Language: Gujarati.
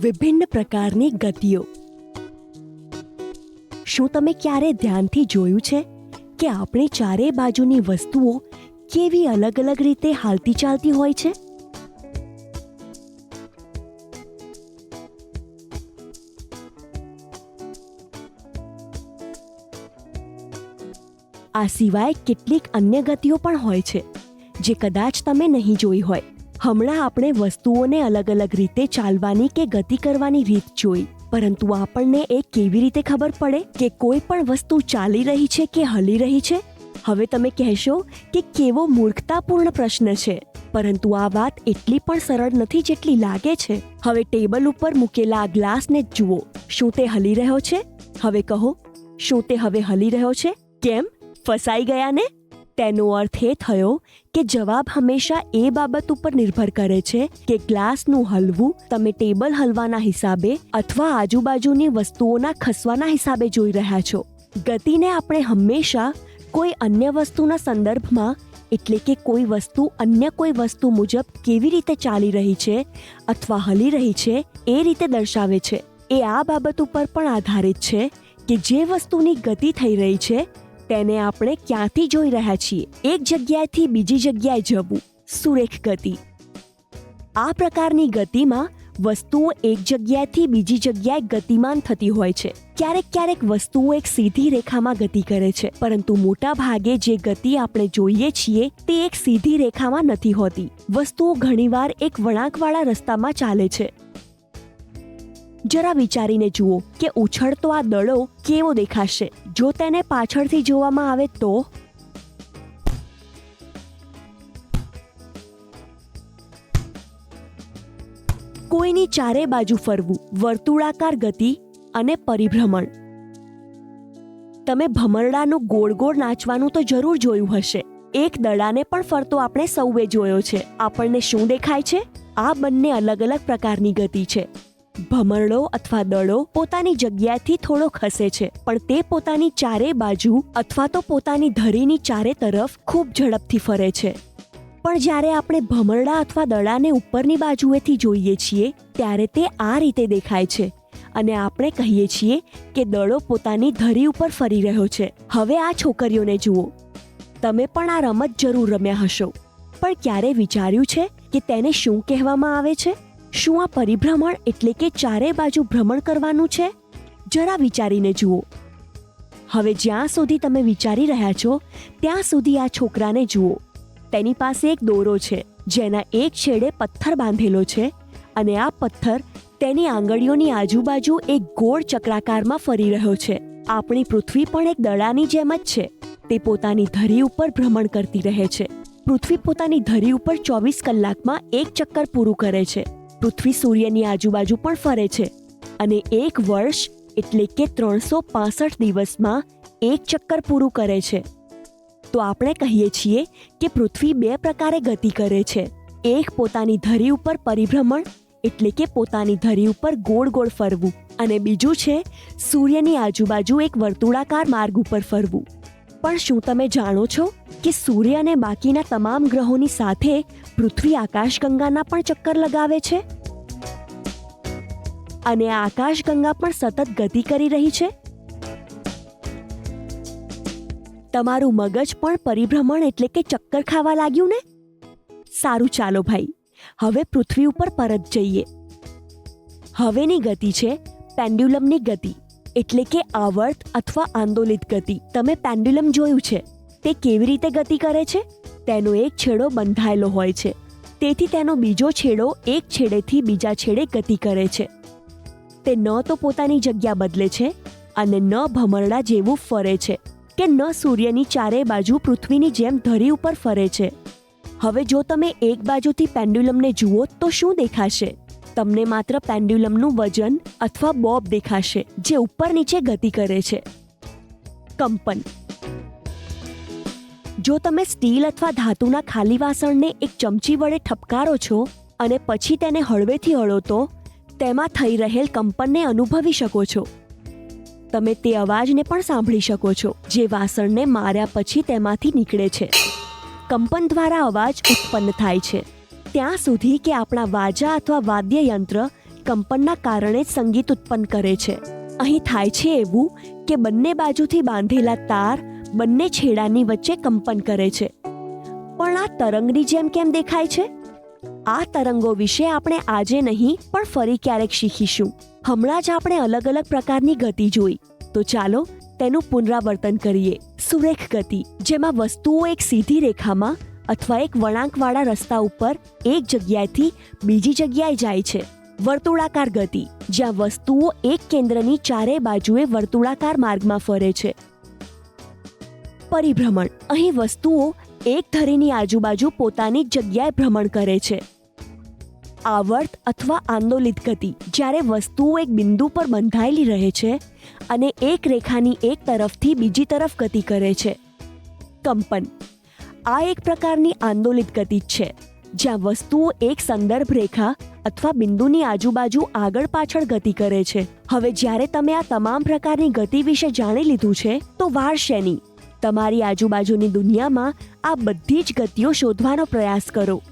વિભિન્ન પ્રકારની ગતિઓ. શું તમે ક્યારે ધ્યાનથી જોયું છે કે આપણી ચારે બાજુની વસ્તુઓ કેવી અલગ અલગ રીતે હાલતી ચાલતી હોય છે? આ સિવાય કેટલીક અન્ય ગતિઓ પણ હોય છે, જે કદાચ તમે નહીં જોઈ હોય. હમણાં આપણે વસ્તુઓને અલગ અલગ રીતે ચાલવાની કે ગતિ કરવાની રીત જોઈ. પરંતુ આપણને એ કેવી રીતે ખબર પડે કે કોઈ પણ વસ્તુ ચાલી રહી છે કે હલી રહી છે? હવે તમે કહેશો કે કેવો મૂર્ખતાપૂર્ણ પ્રશ્ન છે. પરંતુ આ વાત એટલી પણ સરળ નથી જેટલી લાગે છે. હવે ટેબલ ઉપર મૂકેલા આ ગ્લાસને જુઓ. શું તે હલી રહ્યો છે? હવે કહો. શું તે હવે હલી રહ્યો છે? કેમ? ફસાઈ ગયા ને? તેનો અર્થ એ થયો કે જવાબ હંમેશા એ બાબત ઉપર નિર્ભર કરે છે કે ગ્લાસનું હલવું તમે ટેબલ હલવાના હિસાબે અથવા આજુબાજુની વસ્તુઓના ખસવાના હિસાબે જોઈ રહ્યા છો. ગતિને આપણે હંમેશા કોઈ અન્ય વસ્તુના સંદર્ભમાં, એટલે કે કોઈ વસ્તુ અન્ય કોઈ વસ્તુ મુજબ કેવી રીતે ચાલી રહી છે અથવા હલી રહી છે, એ રીતે દર્શાવે છે. એ આ બાબત ઉપર પણ આધારિત છે કે જે વસ્તુની ગતિ થઈ રહી છે તેને આપણે ક્યાંથી જોઈ રહ્યા છીએ? એક જગ્યાએથી બીજી જગ્યાએ જવું, સુરેખ ગતિ. આ પ્રકારની ગતિમાં વસ્તુઓ એક જગ્યાએથી બીજી જગ્યાએ ગતિમાન થતી હોય છે. ક્યારેક ક્યારેક વસ્તુઓ એક સીધી રેખામાં ગતિ કરે છે, પરંતુ મોટા ભાગે જે ગતિ આપણે જોઈએ છીએ તે એક સીધી રેખામાં નથી હોતી. વસ્તુઓ ઘણીવાર એક વળાંકવાળા રસ્તામાં ચાલે છે. જરા વિચારીને જુઓ કે ઉછળતો આ દડો કેવો દેખાશે. જો તેને પાછળથી જોવામાં આવે તો? કોઈની ચારે બાજુ ફરવું, વર્તુળાકાર ગતિ અને પરિભ્રમણ. તમે ભમરડાનું ગોળ ગોળ નાચવાનું તો જરૂર જોયું હશે. એક દડાને પણ ફરતો આપણે સૌએ જોયો છે. આપણને શું દેખાય છે? આ બંને અલગ અલગ પ્રકારની ગતિ છે. ભમરડો અથવા દડો પોતાની જગ્યાથી થોડો ખસે છે, પણ તે પોતાની ચારે બાજુ અથવા તો પોતાની ધરીની ચારે તરફ ખૂબ ઝડપથી ફરે છે. પણ જ્યારે આપણે ભમરડા અથવા દડાને ઉપરની બાજુએથી જોઈએ છીએ, ત્યારે તે આ રીતે દેખાય છે અને આપણે કહીએ છીએ કે દડો પોતાની ધરી ઉપર ફરી રહ્યો છે. હવે આ છોકરીઓને જુઓ. તમે પણ આ રમત જરૂર રમ્યા હશો. પણ ક્યારે વિચાર્યું છે કે તેને શું કહેવામાં આવે છે? શું આ પરિભ્રમણ એટલે કે ચારે બાજુ ભ્રમણ કરવાનું છે? જરા વિચારીને જુઓ. હવે જ્યાં સુધી તમે વિચારી રહ્યા છો, ત્યાં સુધી આ છોકરાને જુઓ. તેની પાસે એક દોરો છે, જેના એક છેડે પથ્થર બાંધેલો છે અને આ પથ્થર તેની આંગળીઓની આજુબાજુ એક ગોળ ચક્રાકારમાં ફરી રહ્યો છે. આપણી પૃથ્વી પણ એક દડાની જેમ જ છે. તે પોતાની ધરી ઉપર ભ્રમણ કરતી રહે છે. પૃથ્વી પોતાની ધરી ઉપર ચોવીસ કલાકમાં એક ચક્કર પૂરું કરે છે. પૃથ્વી સૂર્યની આજુબાજુ પણ ફરે છે. અને એક વર્ષ એટલે કે ત્રણસો પાસઠ દિવસમાં એક ચક્કર પૂરું કરે છે. તો આપણે કહીએ છીએ કે પૃથ્વી બે પ્રકારે ગતિ કરે છે. એક પોતાની ધરી ઉપર પરિભ્રમણ એટલે કે પોતાની ધરી ઉપર ગોળ ગોળ ફરવું. અને બીજું છે સૂર્યની આજુબાજુ એક વર્તુળાકાર માર્ગ ઉપર ફરવું. પણ શું તમે જાણો છો કે સૂર્ય અને બાકીના તમામ ગ્રહોની સાથે પૃથ્વી આકાશગંગાના પણ ચક્કર લગાવે છે? અને આકાશગંગા પણ સતત ગતિ કરી રહી છે? તમારું મગજ પણ પરિભ્રમણ એટલે કે ચક્કર ખાવા લાગ્યું ને? સારું ચાલો ભાઈ, હવે પૃથ્વી ઉપર પરત જઈએ. હવેની ગતિ છે પેન્ડ્યુલમની ગતિ. એટલે કે આવર્ત અથવા આંદોલિત ગતિ. તમે પેન્ડ્યુલમ જોયું છે. તે કેવી રીતે ગતિ કરે છે? તેનો એક છેડો બંધાયેલો હોય છે. તેથી તેનો બીજો છેડો એક છેડેથી બીજા છેડે ગતિ કરે છે. તે ન તો પોતાની જગ્યા બદલે છે અને ન ભમરડા જેવું ફરે છે કે ન સૂર્યની ચારે બાજુ પૃથ્વીની જેમ ધરી ઉપર ફરે છે. હવે જો તમે એક બાજુથી પેન્ડ્યુલમને જુઓ તો શું દેખાશે? તમને માત્ર પેન્ડ્યુલમનું વજન અથવા બોબ દેખાશે, જે ઉપર નીચે ગતિ કરે છે. કંપન. જો તમે સ્ટીલ અથવા ધાતુના ખાલી વાસણને એક ચમચી વડે ઠપકારો છો અને પછી તેને હળવેથી હળો તો, તેમાં થઈ રહેલ કંપનને અનુભવી શકો છો. તમે તે અવાજને પણ સાંભળી શકો છો, જે વાસણને માર્યા પછી તેમાંથી નીકળે છે. કંપન દ્વારા અવાજ ઉત્પન્ન થાય છે. ત્યાં સુધી કે આપણા વાજા અથવા વાદ્યયંત્ર કંપનના કારણે જ સંગીત ઉત્પન્ન કરે છે. અહીં થાય છે એવું કે બંને બાજુથી બાંધેલા તાર બંને છેડાની વચ્ચે કંપન કરે છે. પણ આ તરંગની જેમ કેમ દેખાય છે? આ તરંગો વિશે આપણે આજે નહીં, પણ ફરી ક્યારેક શીખીશું. હમણાં જ આપણે અલગ અલગ પ્રકારની ગતિ જોઈ. તો ચાલો તેનું પુનરાવર્તન કરીએ. સુરેખ ગતિ, જેમાં વસ્તુઓ એક સીધી રેખામાં અથવા એક વળાંકવાળા રસ્તા ઉપર એક જગ્યાએથી બીજી જગ્યાએ જાય છે. વર્તુળાકાર ગતિ, જ્યાં વસ્તુઓ એક કેન્દ્રની ચારે બાજુએ વર્તુળાકાર માર્ગમાં ફરે છે. પરિભ્રમણ, અહીં વસ્તુઓ એક ધરીની આજુબાજુ પોતાની જગ્યાએ ભ્રમણ કરે છે. આવર્ત અથવા આંદોલિત ગતિ, જ્યારે વસ્તુઓ એક બિંદુ પર બંધાયેલી રહે છે અને એક રેખાની એક તરફથી બીજી તરફ ગતિ કરે છે. કંપન આ એક પ્રકારની આંદોલિત ગતિ છે, જ્યાં વસ્તુઓ એક સંદર્ભ રેખા અથવા બિંદુની આજુબાજુ આગળ પાછળ ગતિ કરે છે. હવે જ્યારે તમે આ તમામ પ્રકારની ગતિ વિશે જાણી લીધું છે, તો વાર શેની? તમારી આજુબાજુની દુનિયામાં આ બધી જ ગતિઓ શોધવાનો પ્રયાસ કરો.